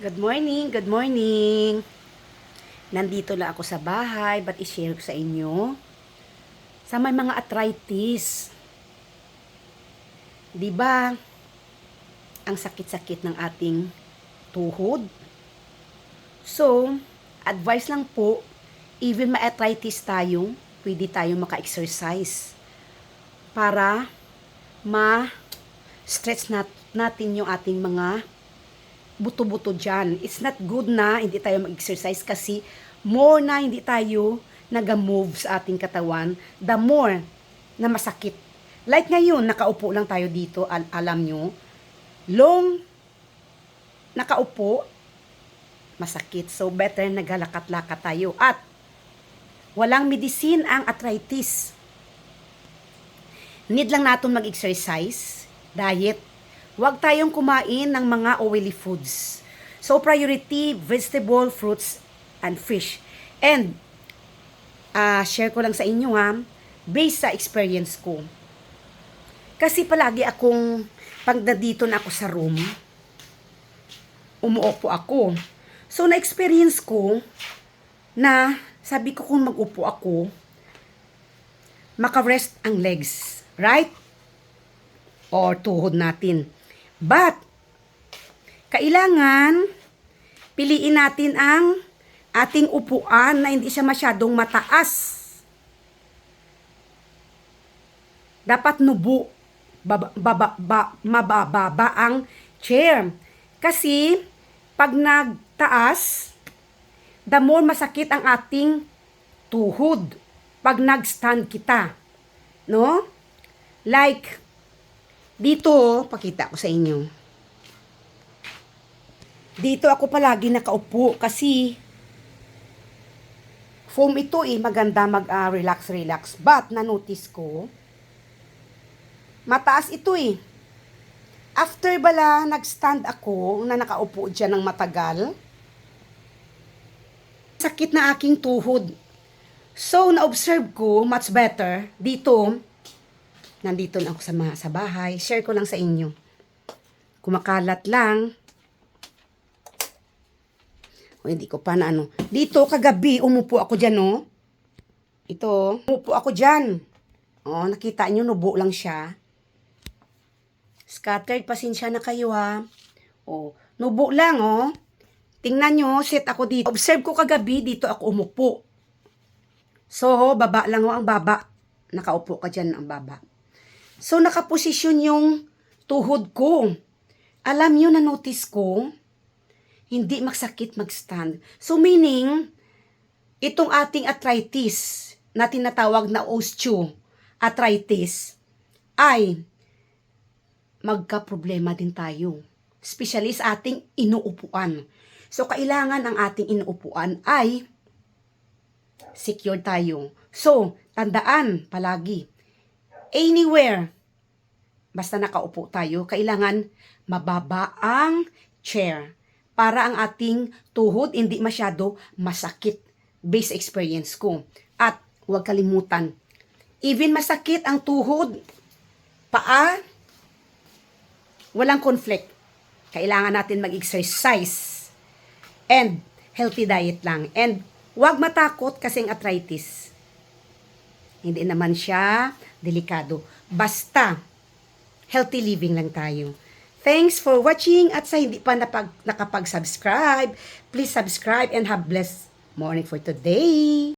Good morning, good morning. Nandito lang ako sa bahay, but i-share ko sa inyo. Sa may mga arthritis. 'Di ba? Ang sakit-sakit ng ating tuhod. So, advice lang po, even may arthritis tayo, pwede tayo maka-exercise para ma-stretch nat- natin yung ating mga buto-buto dyan. It's not good na hindi tayo mag-exercise kasi more na hindi tayo nag-move sa ating katawan, the more na masakit. Like ngayon, nakaupo lang tayo dito, al- alam nyo, long nakaupo, masakit. So, better naghalakat-lakat tayo. At, walang medicine ang arthritis. Need lang natin mag-exercise, diet, Huwag tayong kumain ng mga oily foods. So, priority, vegetable, fruits, and fish. And, ah share ko lang sa inyo ha, based sa experience ko. Kasi palagi akong, pag dito na ako sa room, umuopo ako. So, na-experience ko na sabi ko kung mag-upo ako, makarest ang legs. Right? Or tuhod natin. But, kailangan piliin natin ang ating upuan na hindi siya masyadong mataas. Dapat nubo, baba, baba, ba, mabababa ang chair. Kasi, pag nagtaas, the more masakit ang ating tuhod pag nag-stand kita. No? Like, dito, pakita ko sa inyo. Dito ako palagi nakaupo kasi foam ito eh, maganda mag-relax, relax. But, na-notice ko, mataas ito eh. After bala, nag-stand ako na nakaupo dyan ng matagal, sakit na aking tuhod. So, na-observe ko, much better, dito, nandito na ako sa, mga, sa bahay, share ko lang sa inyo. Kumakalat lang. O, hindi ko pa na ano. Dito, kagabi, umupo ako dyan, no? Ito, umupo ako dyan. O, nakita nyo, nubo lang siya. Scattered, pasensya na kayo, ha? O, nubo lang, oh. Tingnan nyo, sit ako dito. Observe ko kagabi, dito ako umupo. So, baba lang ho ang baba. Nakaupo ka dyan ang baba. So, nakaposisyon yung tuhod ko. Alam nyo na notice ko, hindi magsakit mag-stand. So, meaning, itong ating arthritis na tinatawag na osteoarthritis ay magka-problema din tayo. Especially sa ating inuupuan. So, kailangan ang ating inuupuan ay secure tayo. So, tandaan palagi, anywhere, basta nakaupo tayo, kailangan mababa ang chair para ang ating tuhod hindi masyado masakit based experience ko. At huwag kalimutan, even masakit ang tuhod, paa, walang conflict. Kailangan natin mag-exercise and healthy diet lang. And huwag matakot kasing arthritis. Hindi naman siya delikado. Basta, healthy living lang tayo. Thanks for watching at sa hindi pa napag, nakapag-subscribe, please subscribe and have blessed morning for today.